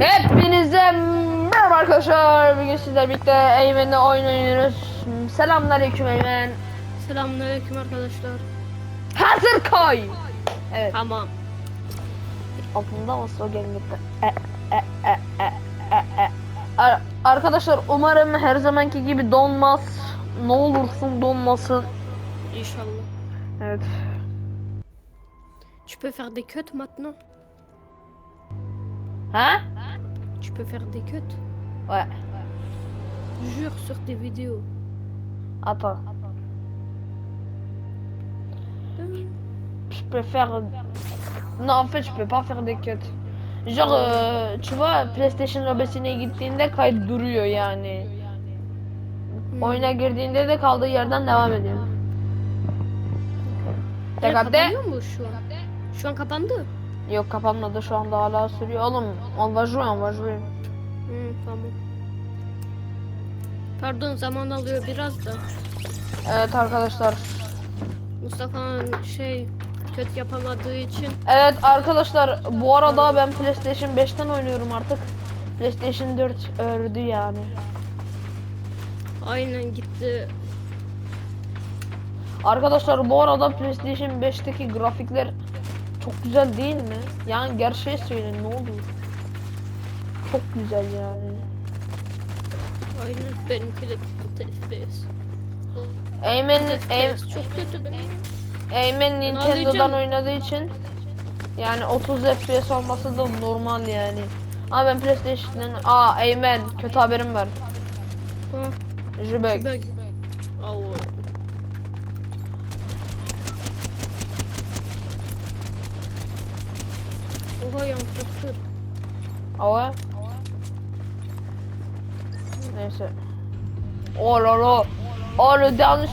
Hepinize merhaba arkadaşlar. Bugün sizlerle birlikte Eymen'le oyun oynuyoruz. Selamünaleyküm Eymen. Selamünaleyküm arkadaşlar. Hazır koy. Evet. Tamam. Altında mı slogan gitti? E, e, e, e, e, e. Ar- Arkadaşlar umarım her zamanki gibi donmaz. Ne olursun donmasın. İnşallah. Evet. Tu peux faire des cuts maintenant Ha? Tu peux faire des cuts Ouais. Jure sur tes vidéos. Attends. Je peux faire. Non, en fait, je peux pas faire des cuts. Genre, euh, tu vois, PlayStation lobesine gittiğinde kayıt duruyor yani. Hmm. Oyuna girdiğinde de kaldığı yerden devam ediyor. Tekrar de. kapanıyor mu şu an? Şu an kapandı. Yok kapanmadı şu anda hala sürüyor. Oğlum, on va jouer, on va jouer. Hı, tamam. Pardon zaman alıyor biraz da. Evet arkadaşlar. Mustafa'nın şey kötü yapamadığı için Evet arkadaşlar bu arada ben PlayStation 5'ten oynuyorum artık. PlayStation 4 ördü yani. aynen gitti. Arkadaşlar bu arada PlayStation 5'teki grafikler çok güzel değil mi? Yani gerçeği söyleyin ne oluyor? Çok güzel yani. Aynen benimki de FPS. Eymen, Ey- FPS çok kötü benim. Eymen Nintendo'dan oynadığı için yani 30 FPS olması da normal yani. Ama ben PlayStation'dan... Aa Eymen kötü haberim var. Jübek. bug. Oha yansıttı. Ah ouais Neyse. Oh là là Oh le dernier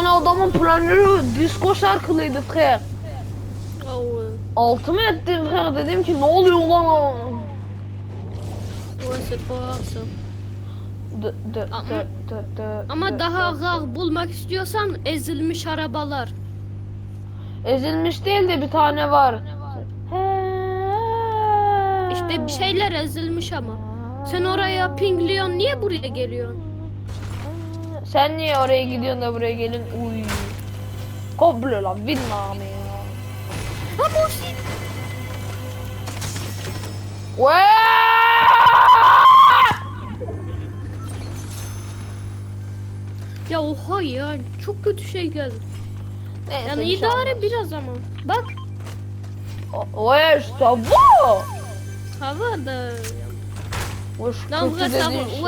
tane adamın planörü disco şarkılıydı frère. Altımı ettim frère dedim ki ne oluyor lan? Ouais c'est pas grave ça. D d Ama- d d d Ama daha d- rar bulmak istiyorsan ezilmiş arabalar. Ezilmiş değil de bir tane var. İşte bir şeyler ezilmiş ama. Sen oraya pingliyorsun niye buraya geliyorsun? Sen niye oraya gidiyorsun da buraya gelin? Uy. Komple lan Vietnam ya. Ha Muhsin. Ya oha ya çok kötü şey geldi. Neyse, Yani şey idare olmaz. biraz ama. Bak O- Ouais, ça va. hava da. Hoş Non kötü vrai ça va. dediğin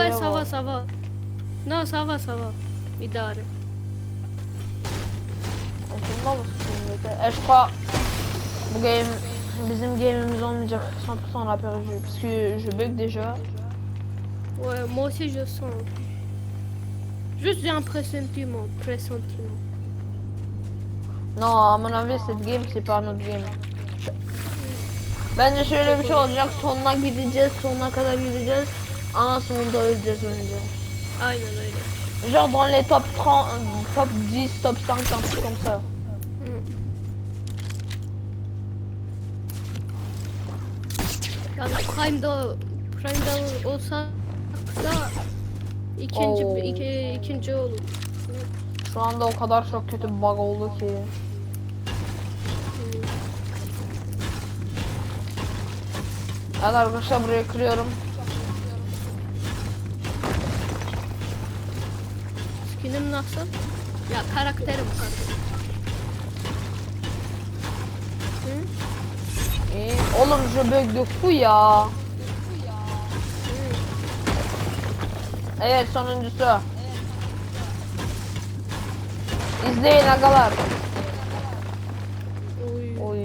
Ouais şeye ça va bak. ça va. Non ça va ça va. İdare. Aslında mısın? E, je crois bu game bizim game'imiz olmayacak 100% la perdu parce que je bug déjà. Ouais moi aussi je sens. Juste j'ai un pressentiment. Pressentiment. Non, à mon avis cette game c'est pas notre game. Bence şöyle bir şey olacak. Sonuna gideceğiz, sonuna kadar gideceğiz. Ama sonunda öleceğiz önce. Aynen öyle. Genre dans les top 30, top 10, top 5, un truc comme ça. Yani Prime'da Prime'da olsa da ikinci Oo. iki, ikinci olur. Şu anda o kadar çok kötü bir bug oldu ki. Evet arkadaşlar buraya kırıyorum. Skinim nasıl? Ya karakterim. Hı? İyi. Oğlum je bug de fou ya. Evet sonuncusu. İzleyin agalar. Oy. Oy.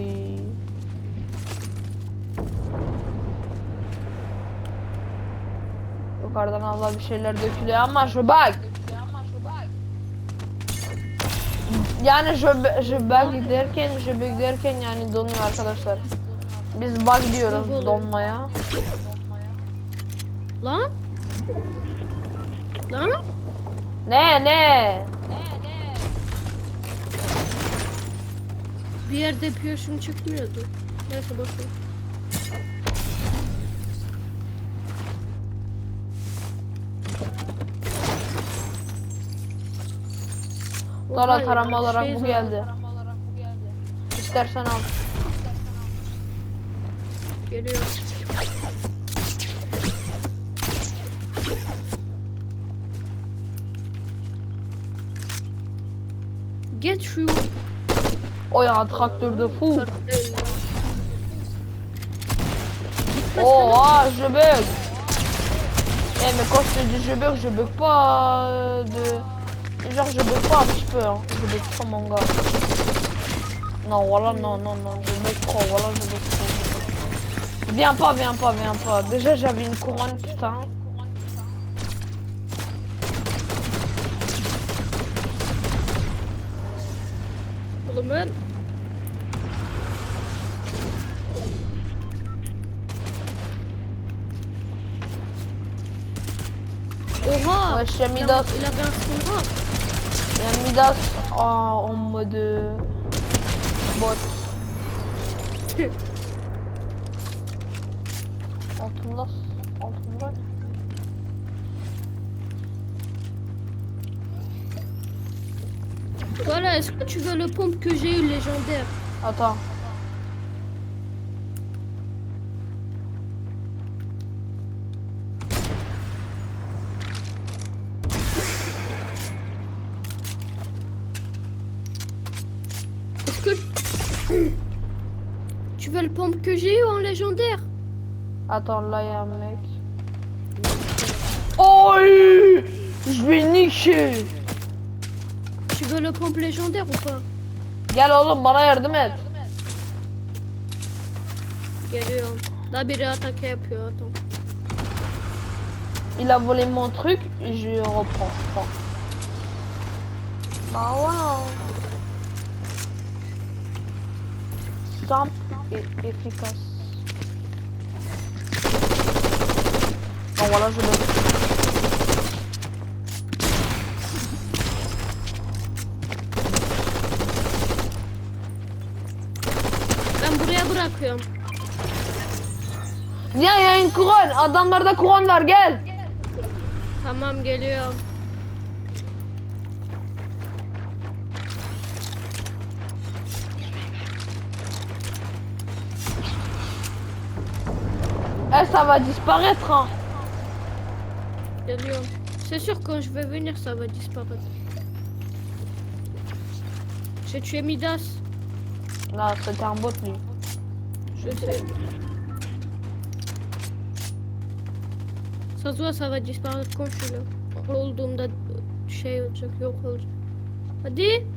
Yukarıdan Allah bir şeyler dökülüyor ama şu bak. Yani şu şu şöbe, şöbe giderken, şöbe giderken yani donuyor arkadaşlar. Biz bug diyoruz donmaya. Lan? Lan? Ne ne? Ne ne? Bir yerde piyoşum çıkmıyordu. Neyse bakayım. Dara Oha tarama olarak şey bu geldi. İstersen al. Geliyor. Get şu O ya traktörde fu. Oh ah je bug. Eh mais quand je te dis je bug, je bug pas de... Genre je bug pas un petit peu hein. Je bug trop mon gars. Non voilà non non non je bug trop voilà je bug trop. Viens pas viens pas viens pas. Déjà j'avais une couronne putain. Ben Oha! Ouais, je suis a, il avait un skin y a Midas en, en mode bot. Altında, altında. Voilà, est-ce que tu veux le pompe que j'ai eu légendaire? Attends. Pompe que j'ai eu en légendaire Attends, là il y a un mec. Oh Je vais niquer Tu veux le pompe légendaire ou pas? Gel oğlum bana yardım et. Geliyorum. Daha biri yapıyor attends. Il a volé mon truc, je reprends. Bah voilà. Simple et efficace. Bon voilà, je le... Ben buraya bırakıyorum. Ya yayın Kur'an. Adamlarda Kur'an var gel. Tamam geliyorum. Eh ça va disparaître hein. C'est sûr quand je vais venir ça va disparaître. J'ai tué Midas. Là c'était un bot lui. Je sais. Ça se voit ça va disparaître quand je suis là. Olduğumda şey olacak yok olacak. Hadi.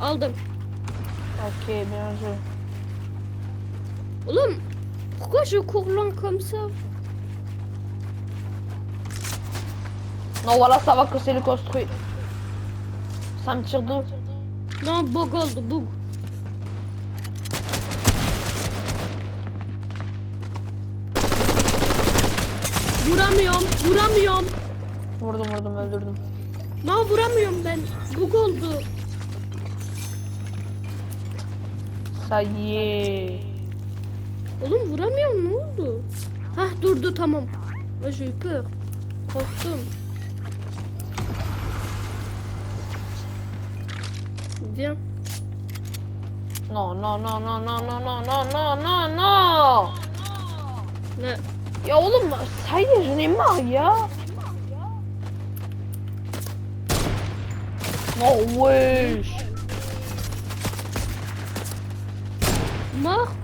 Aldım. Ok bien joué. Oğlum pourquoi je cours loin comme ça Non voilà ça va que c'est le construit. Ça me tire d'où Non bug oldu bug. Vuramıyorum, vuramıyorum. Vurdum vurdum öldürdüm. Lan vuramıyorum ben. Bug oldu. Ça y est. Oğlum vuramıyorum ne oldu? Hah durdu tamam. Eu peur. Korktum. Viens. Non non non non non non non non non non non. Ne? Ya oğlum j'en ai marre ya. Non wesh. Mort.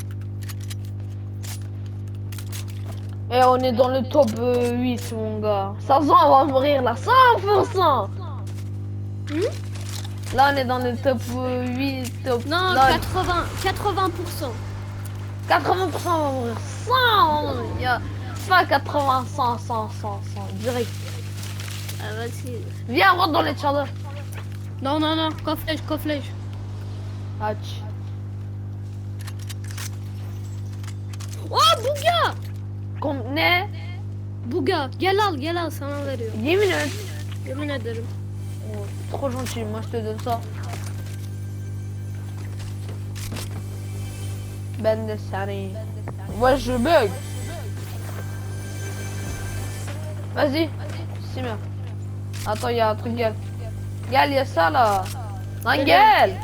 Et on est dans le top euh, 8, mon gars. Ça sent, on va mourir là. 100% Hmm? Là, on est dans le top euh, 8, top... Non, là, 80, 80%. 80% on va mourir. 100 Il y a pas 80, 100, 100, 100, 100. Direct. Ah, vas-y. Viens, rentre dans les chaleurs. Non, non, non, co-flèche, co-flèche. Aç. Oh, Buga! Kom ne? Buga gel al gel al sana veriyorum. Yemin et. Yemin ederim. O, koşun şimdi maç dedin sağ. Ben de seni. Var şu bög. Vazi. Sima. Ato ya ato gel. Gel ya sala. Lan gel.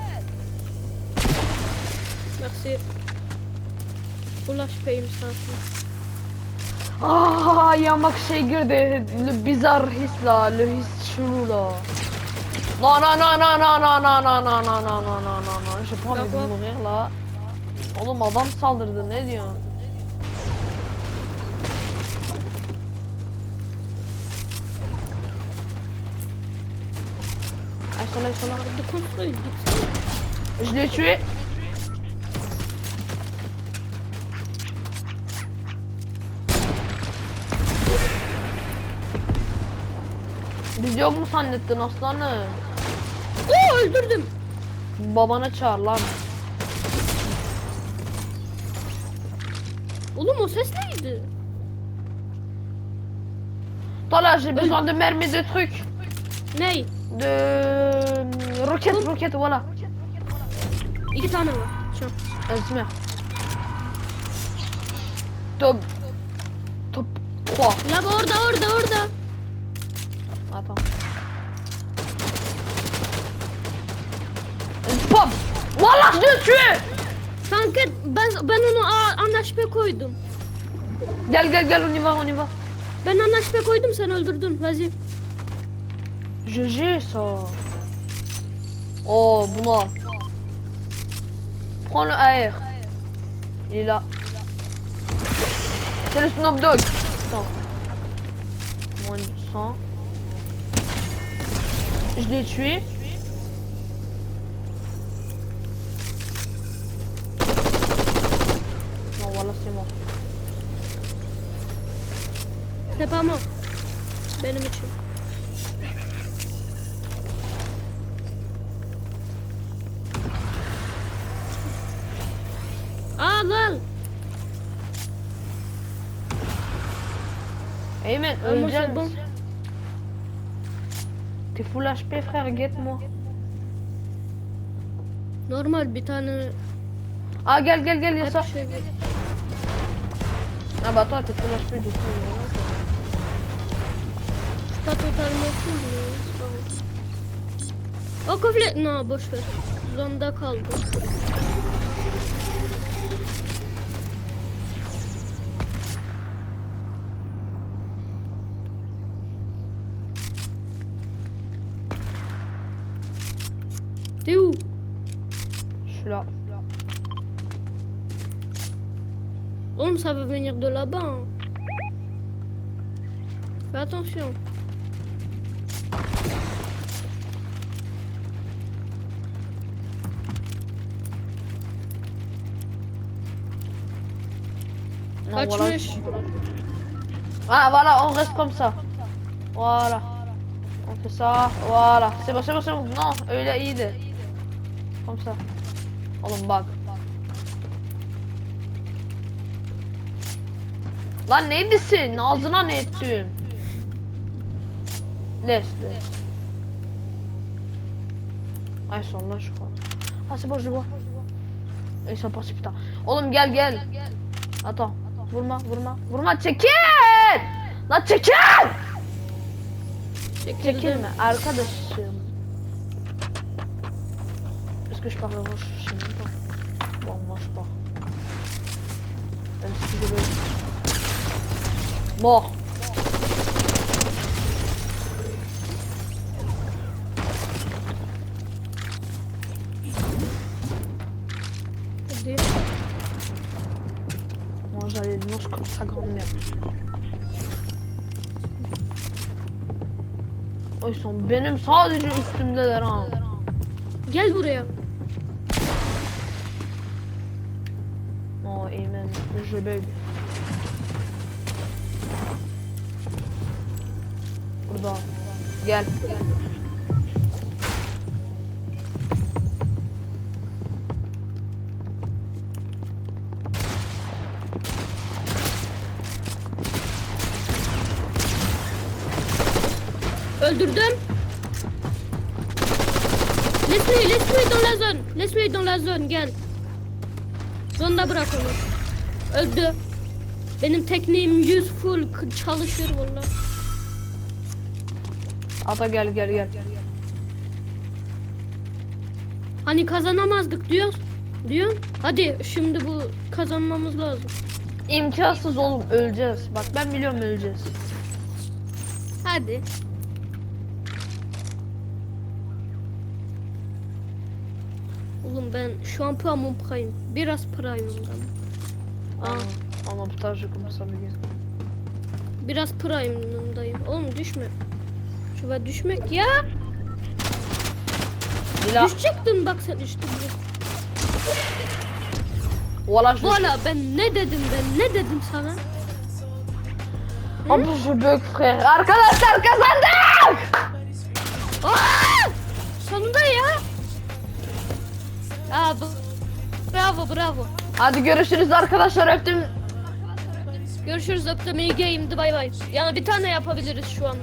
Merci. Ulaş peyim sensin. Ah, il y a un mec şey girdi. Le bizarre his là, le his chelou là. Non, non, non, non, non, non, non, non, non, non, non, non, non, non, non. J'ai pas envie de D'accord. mourir là. Oğlum adam saldırdı ne diyorsun? Ay kontrol git. Je l'ai tué. Biz yok mu zannettin aslanım? Oo öldürdüm. Babana çağır lan. Oğlum o ses neydi? J'ai besoin de mermi de trucs. Ney? De roquette roquette voilà. İki tane var. Şu. Esmer. Top. Top 3. La orada orada orada. Attends. Pop. Voilà je l'ai tué. Kanka ben a- anlaşmaya koydum. Gel gel gel on y va on y va. Ben anlaşmaya koydum sen öldürdün. Vas-y. GG ça. Oh buna. Prends le AR. Il est là. C'est le Snoop Dogg. Attends. Moins de 100. Je l'ai tué. Non voilà c'est mort. C'est pas mort. Benim için. Aa lan. Eymen bon. T'es full HP frère, guette-moi. Normal bir tane Ah gel gel gel yasa. şey. Ah bah toi t'es full HP du coup. Pas totalement full mais c'est pas grave. O kofle... No boş ver. Zonda kaldı. Là. Ça veut venir de là-bas. hein. Fais attention. Non, voilà. Ah voilà, on reste comme ça. Voilà. On fait ça. Voilà. C'est bon, c'est bon, c'est bon. Non, öyle iyiydi. Comme ça. Oğlum bak. Lan neydisin? Ağzına ne ettin? Leste. Ay son lan şu an. Hasi boş bu. Esa pasipta. Oğlum gel gel. Ata. Vurma vurma. Vurma çekil. Lan çekil. Çekilme arkadaşım. Est-ce que je parle russe Je sais même pas. Bon, moi je pars. Même si je veux. Mort. Moi j'allais dimanche comme sa grand-mère. Ay son benim sadece üstümdeler ha. Gel buraya. Je bug. Burada. Gel. Öldürdüm. Let's play, let's play dans la zone. Play dans la zone, gel. Zonda bırak onu. Öldü. Benim tekniğim 100 full çalışır valla. Ata gel gel gel. Hani kazanamazdık diyor. Diyor. Hadi şimdi bu kazanmamız lazım. İmkansız oğlum öleceğiz. Bak ben biliyorum öleceğiz. Hadi. Oğlum ben şu an puanım prime. Biraz prime'ımdan. Aa, Ama, putain je commence à bugger. biraz prime'ımdayım. Oğlum düşme. Şuraya düşmek ya. Dila. Düşecektin bak sen işte. buraya. Valla Valla ben ne dedim ben ne dedim sana? Ama je bug frère. Arkadaşlar kazandık. Aa! Sonunda ya. Aa, bu- bravo bravo. Hadi görüşürüz arkadaşlar öptüm. Görüşürüz öptüm iyi game'di bay bay. Yani bir tane yapabiliriz şu an.